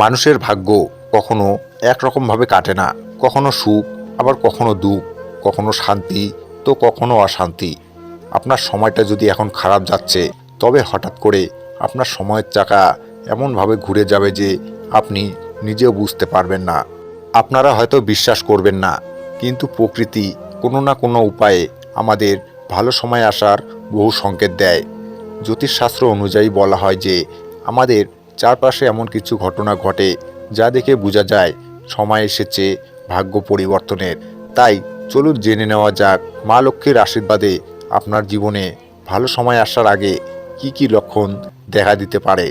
মানুষের ভাগ্য কখনো একরকমভাবে কাটে না। কখনো সুখ, আবার কখনো দুঃখ, কখনো শান্তি, তো কখনো অশান্তি। আপনার সময়টা যদি এখন খারাপ যাচ্ছে, তবে হঠাৎ করে আপনার সময়ের চাকা এমনভাবে ঘুরে যাবে যে আপনি নিজেও বুঝতে পারবেন না। আপনারা হয়তো বিশ্বাস করবেন না, কিন্তু প্রকৃতি কোনো না কোনো উপায়ে আমাদের ভালো সময় আসার বহু সংকেত দেয়। জ্যোতিষশাস্ত্র অনুযায়ী বলা হয় যে আমাদের চারপাশে এমন কিছু ঘটনা ঘটে যা দেখে বোঝা যায় সময় এসেছে ভাগ্য পরিবর্তনের। তাই চলুন জেনে নেওয়া যাক মা লক্ষ্মীর আশীর্বাদে আপনার জীবনে ভালো সময় আসার আগে কি কি লক্ষণ দেখা দিতে পারে।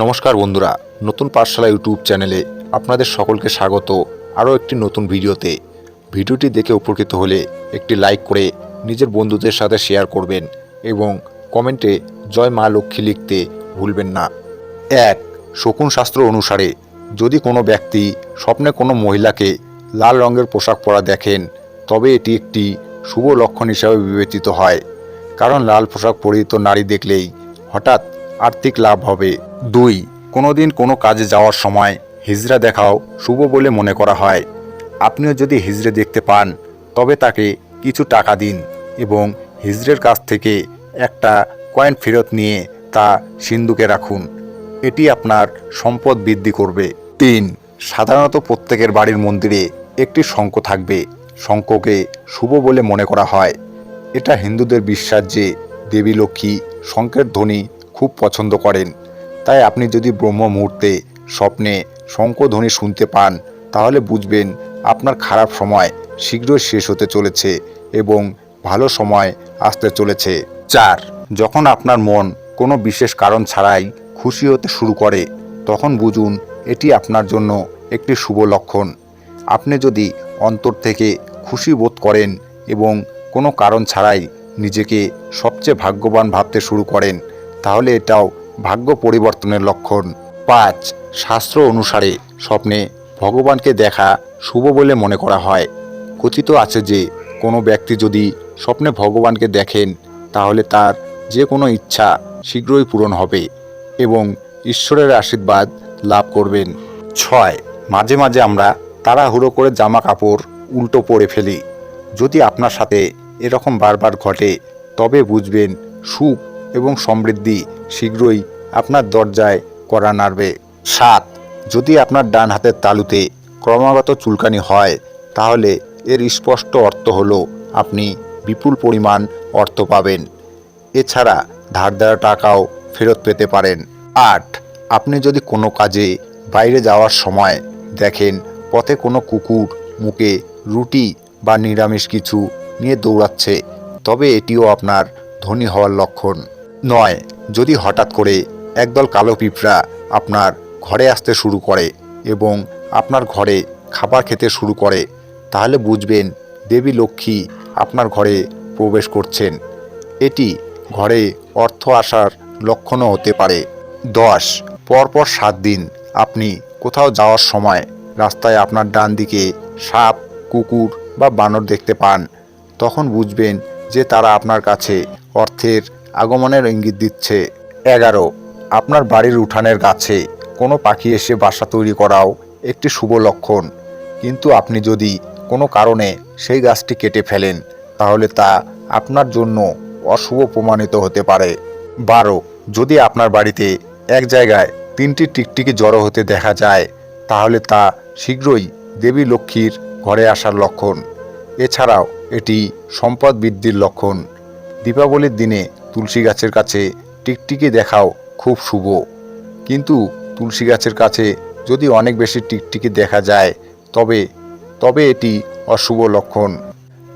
নমস্কার বন্ধুরা, নতুন পাঠশালা ইউটিউব চ্যানেলে আপনাদের সকলকে স্বাগত আরও একটি নতুন ভিডিওতে। ভিডিওটি দেখে উপকৃত হলে একটি লাইক করে নিজের বন্ধুদের সাথে শেয়ার করবেন এবং কমেন্টে জয় মা লক্ষ্মী লিখতে ভুলবেন না। এক শকুন শাস্ত্র অনুসারে, যদি কোনো ব্যক্তি স্বপ্নে কোনো মহিলাকে লাল রঙের পোশাক পরা দেখেন, তবে এটি একটি শুভ লক্ষণ হিসাবে বিবেচিত হয়। কারণ লাল পোশাক পরিহিত নারী দেখলেই হঠাৎ আর্থিক লাভ হবে। দুই কোনো দিন কোনো কাজে যাওয়ার সময় হিজড়া দেখাও শুভ বলে মনে করা হয়। আপনিও যদি হিজড়ে দেখতে পান, তবে তাকে কিছু টাকা দিন এবং হিজড়ের কাছ থেকে একটা কয়েন ফেরত নিয়ে তা সিন্ধুকে রাখুন। এটি আপনার সম্পদ বৃদ্ধি করবে। তিন, সাধারণত প্রত্যেকের বাড়ির মন্দিরে একটি শঙ্খ থাকবে। শঙ্খকে শুভ বলে মনে করা হয়। এটা হিন্দুদের বিশ্বাস যে দেবী লক্ষ্মী শঙ্খের ধ্বনি খুব পছন্দ করেন। তাই আপনি যদি ব্রহ্ম মুহূর্তে স্বপ্নে শঙ্খধ্বনি শুনতে পান, তাহলে বুঝবেন আপনার খারাপ সময় শীঘ্রই শেষ হতে চলেছে এবং ভালো সময় আসতে চলেছে। চার, যখন আপনার মন কোনো বিশেষ কারণ ছাড়াই খুশি হতে শুরু করে, তখন বুঝুন এটি আপনার জন্য একটি শুভ লক্ষণ। আপনি যদি অন্তর থেকে খুশি বোধ করেন এবং কোনো কারণ ছাড়াই নিজেকে সবচেয়ে ভাগ্যবান ভাবতে শুরু করেন, তাহলে এটাও ভাগ্য পরিবর্তনের লক্ষণ। পাঁচ, শাস্ত্র অনুসারে স্বপ্নে ভগবানকে দেখা শুভ বলে মনে করা হয়। কথিত আছে যে, কোনো ব্যক্তি যদি স্বপ্নে ভগবানকে দেখেন, তাহলে তার যে কোনো ইচ্ছা শীঘ্রই পূরণ হবে। এবং ঈশ্বরের আশীর্বাদ লাভ করবেন। ছয়, মাঝে মাঝে আমরা তাড়াহুড়ো করে জামা কাপড় উল্টো পরে ফেলি। যদি আপনার সাথে এরকম বারবার ঘটে, তবে বুঝবেন সুখ এবং সমৃদ্ধি শীঘ্রই আপনার দরজায় করা নাড়বে। সাত, যদি আপনার ডান হাতের তালুতে ক্রমাগত চুলকানি হয়, তাহলে এর স্পষ্ট অর্থ হলো আপনি বিপুল পরিমাণ অর্থ পাবেন। এছাড়া ধার দেওয়া টাকাও ফেরত পেতে পারেন। আট, আপনি যদি কোনো কাজে বাইরে যাওয়ার সময় দেখেন পথে কোনো কুকুর মুখে রুটি বা নিরামিষ কিছু নিয়ে দৌড়াচ্ছে, তবে এটিও আপনার ধনী হওয়ার লক্ষণ। নয়, যদি হঠাৎ করে একদল কালো পিঁপড়া আপনার ঘরে আসতে শুরু করে এবং আপনার ঘরে খাবার খেতে শুরু করে, তাহলে বুঝবেন দেবী লক্ষ্মী আপনার ঘরে প্রবেশ করছেন। এটি ঘরে অর্থ আসার লক্ষণও হতে পারে। দশ, পরপর সাত দিন। আপনি কোথাও যাওয়ার সময় রাস্তায় আপনার ডান দিকে সাপ, কুকুর বা বানর দেখতে পান। তখন বুঝবেন যে তারা আপনার কাছে অর্থের আগমনের ইঙ্গিত দিচ্ছে। এগারো, আপনার বাড়ির উঠানের গাছে কোনো পাখি এসে বাসা তৈরি করাও একটি শুভ লক্ষণ। কিন্তু আপনি যদি কোনো কারণে সেই গাছটি কেটে ফেলেন, তাহলে তা আপনার জন্য অশুভ প্রমাণিত হতে পারে। বারো। যদি আপনার বাড়িতে এক জায়গায় তিনটি টিকটিকি জড়ো হতে দেখা যায়, তাহলে তা শীঘ্রই দেবী লক্ষ্মীর ঘরে আসার লক্ষণ। এছাড়াও এটি সম্পদ বৃদ্ধির লক্ষণ। দীপাবলির দিনে তুলসী গাছের কাছে টিকটিকি দেখাও খুব শুভ। কিন্তু তুলসী গাছের কাছে যদি অনেক বেশি টিকটিকি দেখা যায়, তবে তবে এটি অশুভ লক্ষণ।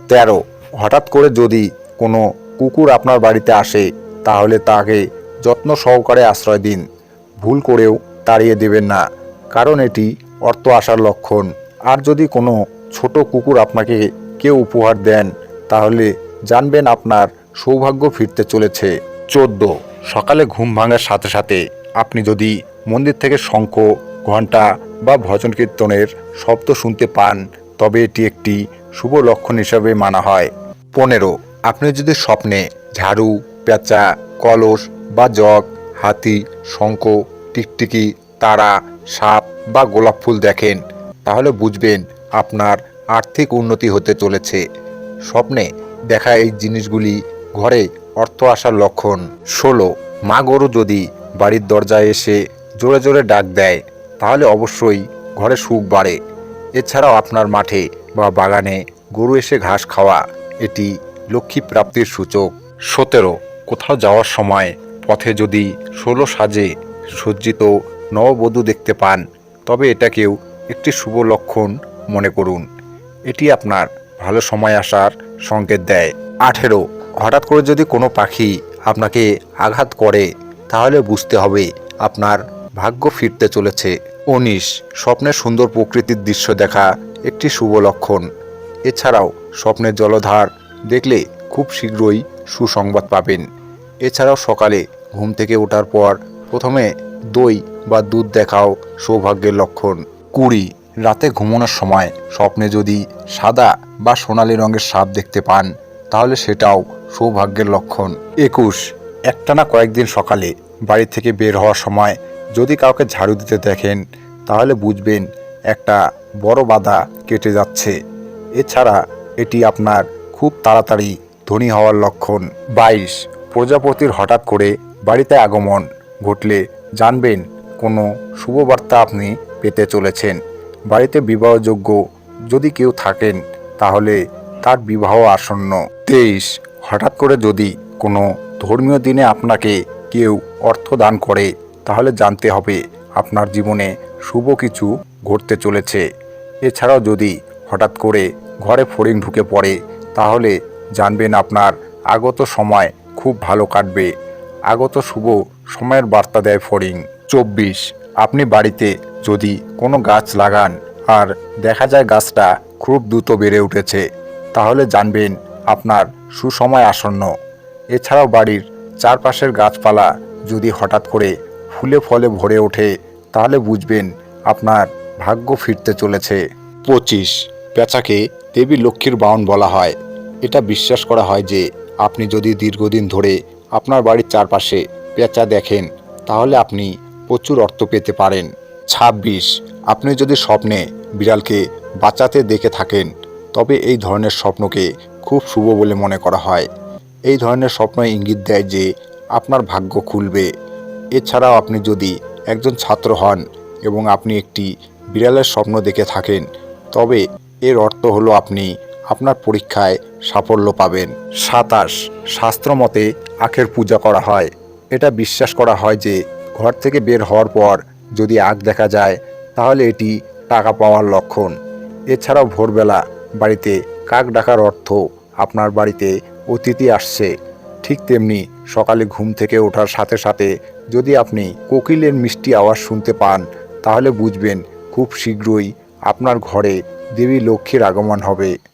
তেরো। হঠাৎ করে যদি কোনো কুকুর আপনার বাড়িতে আসে তাহলে তাকে যত্ন সহকারে আশ্রয় দিন। ভুল করেও তাড়িয়ে দেবেন না, কারণ এটি অর্থ আসার লক্ষণ। আর যদি কোনো ছোট কুকুর আপনাকে কেউ উপহার দেন, তাহলে জানবেন আপনার সৌভাগ্য ফিরতে চলেছে। চোদ্দ। সকালে ঘুম ভাঙার সাথে সাথে আপনি যদি মন্দির থেকে শঙ্খ, ঘণ্টা বা ভজন কীর্তনের শব্দ শুনতে পান, তবে এটি একটি শুভ লক্ষণ হিসাবে মানা হয়। পনেরো। আপনি যদি স্বপ্নে ঝাড়ু পেঁচা, কলস বা জগ, হাতি, শঙ্খ, টিকটিকি, তারা, সাপ বা গোলাপ ফুল দেখেন। তাহলে বুঝবেন আপনার আর্থিক উন্নতি হতে চলেছে। স্বপ্নে দেখা এই জিনিসগুলি ঘরে অর্থ আসার লক্ষণ। ষোলো, মা গরু যদি বাড়ির দরজায় এসে জোরে জোরে ডাক দেয়, তাহলে অবশ্যই ঘরে সুখ বাড়ে। এছাড়াও আপনার মাঠে বা বাগানে গরু এসে ঘাস খাওয়া, এটি লক্ষ্মী প্রাপ্তির সূচক। সতেরো কোথাও যাওয়ার সময় পথে যদি ষোলো সাজে সজ্জিত নববধূ দেখতে পান, তবে এটাকেও একটি শুভ লক্ষণ মনে করুন। এটি আপনার ভালো সময় আসার সংকেত দেয়। আঠেরো, হঠাৎ করে যদি কোনো পাখি আপনাকে আঘাত করে, তাহলে বুঝতে হবে আপনার ভাগ্য ফিরতে চলেছে। উনিশ, স্বপ্নের সুন্দর প্রকৃতির দৃশ্য দেখা একটি শুভ লক্ষণ। এছাড়াও স্বপ্নের জলধার দেখলে খুব শীঘ্রই সুসংবাদ পাবেন। এছাড়াও সকালে ঘুম থেকে ওঠার পর প্রথমে দই বা দুধ দেখাও সৌভাগ্যের লক্ষণ। কুড়ি, রাতে ঘুমানোর সময় স্বপ্নে যদি সাদা বা সোনালি রঙের সাপ দেখতে পান, তাহলে সেটাও সৌভাগ্যের লক্ষণ। একুশ, একটানা কয়েকদিন সকালে বাড়ি থেকে বের হওয়ার সময় যদি কাউকে ঝাড়ু দিতে দেখেন, তাহলে বুঝবেন একটা বড় বাধা কেটে যাচ্ছে। এছাড়া এটি আপনার খুব তাড়াতাড়ি ধনী হওয়ার লক্ষণ। বাইশ প্রজাপতির হঠাৎ করে বাড়িতে আগমন ঘটলে জানবেন কোনো শুভবার্তা আপনি পেতে চলেছেন। বাড়িতে বিবাহযোগ্য যদি কেউ থাকেন, তাহলে তার বিবাহ আসন্ন। তেইশ, হঠাৎ করে যদি কোনো ধর্মীয় দিনে আপনাকে কেউ অর্থ দান করে, তাহলে জানতে হবে আপনার জীবনে শুভ কিছু ঘটতে চলেছে। এছাড়াও যদি হঠাৎ করে ঘরে ফড়িং ঢুকে পড়ে, তাহলে জানবেন আপনার আগত সময় খুব ভালো কাটবে। আগত শুভ সময়ের বার্তা দেয় ফড়িং। চব্বিশ, আপনি বাড়িতে যদি কোনো গাছ লাগান আর দেখা যায় গাছটা খুব দ্রুত বেড়ে উঠেছে, তাহলে জানবেন আপনার সুসময় আসন্ন। এছাড়াও বাড়ির চারপাশের গাছপালা যদি হঠাৎ করে ফুলে ফলে ভরে ওঠে, তাহলে বুঝবেন আপনার ভাগ্য ফিরতে চলেছে। পঁচিশ, পেঁচাকে দেবী লক্ষ্মীর বাউন বলা হয়। এটা বিশ্বাস করা হয় যে আপনি যদি দীর্ঘদিন ধরে আপনার বাড়ির চারপাশে পেঁচা দেখেন, তাহলে আপনি প্রচুর অর্থ পেতে পারেন। ছাব্বিশ, আপনি যদি স্বপ্নে বিড়ালকে বাঁচাতে দেখে থাকেন, তবে এই ধরনের স্বপ্নকে খুব শুভ বলে মনে করা হয়। এই ধরনের স্বপ্ন ইঙ্গিত দেয় যে আপনার ভাগ্য খুলবে। এছাড়াও আপনি যদি একজন ছাত্র হন এবং আপনি একটি বিড়ালের স্বপ্ন দেখে থাকেন, তবে এর অর্থ হলো আপনি আপনার পরীক্ষায় সাফল্য পাবেন। সাতাশ, শাস্ত্রমতে আখের পূজা করা হয়। এটা বিশ্বাস করা হয় যে, ঘর থেকে বের হওয়ার পর যদি আখ দেখা যায়, তাহলে এটি টাকা পাওয়ার লক্ষণ। এছাড়াও ভোরবেলা বাড়িতে কাক ডাকার অর্থ আপনার বাড়িতে অতিথি আসছে। ঠিক তেমনি সকালে ঘুম থেকে ওঠার সাথে সাথে যদি আপনি কোকিলের মিষ্টি আওয়াজ শুনতে পান, তাহলে বুঝবেন খুব শীঘ্রই আপনার ঘরে দেবী লক্ষ্মীর আগমন হবে।